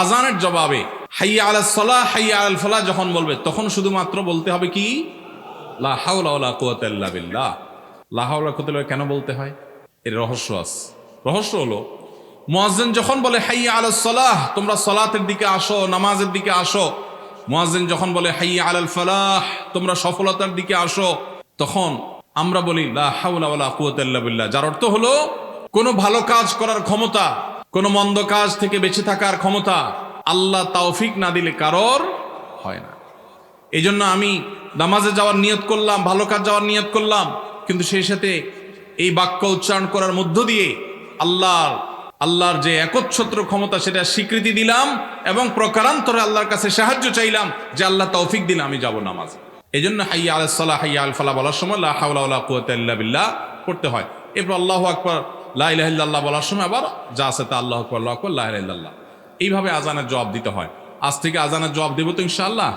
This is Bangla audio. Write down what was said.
আজানের জবাবে, হাইয়া আল সলাহ হাইয়া আল ফলাহ যখন বলবে, তখন শুধুমাত্র বলতে হবে কি? কেন বলতে হয়? এর রহস্য আছে। রহস্য হলো, মুয়াজ্জিন যখন বলে, হাইয়া আল সলাহ তোমরা সলাতের দিকে আসো, নামাজের দিকে আসো। মুয়াজ্জিন যখন বলে, হাইয়া আল ফালাহ তোমরা সফলতার দিকে আসো। তখন আমরা বলি, লা হাওলা ওয়ালা কুওয়াতা ইল্লা যার অর্থ হলো, কোনো ভালো কাজ করার ক্ষমতা কোনো মন্দ কাজ থেকে বেঁচে থাকার ক্ষমতা আল্লাহ তাওফিক না দিলে কারোর হয় না। এই জন্য আমি নামাজে যাওয়ার নিয়ত করলাম, ভালো কাজ যাওয়ার নিয়ত করলাম, কিন্তু সেই সাথে এই বাক্য উচ্চারণ করার মধ্য দিয়ে আল্লাহর আল্লাহর যে একচ্ছত্র ক্ষমতা সেটা স্বীকৃতি দিলাম এবং প্রকারান্তরে আল্লাহর কাছে সাহায্য চাইলাম যে আল্লাহ তৌফিক দিলে আমি যাব নামাজ। এই জন্য হাইয়া আল সালাহ, হাইয়া আল ফালা বলার সময় কুওয়াতা বিল্লাহ পড়তে হয়। এরপর আল্লাহ আকবার লা ইলাহা ইল্লাল্লাহ বলার সময় আবার যা আছে তা আল্লাহ আকবর আল্লাহ আকবর, লা এইভাবে আজানের জবাব দিতে হয়। আজ থেকে আজানের জবাব দেবো তো ইনশাআল্লাহ।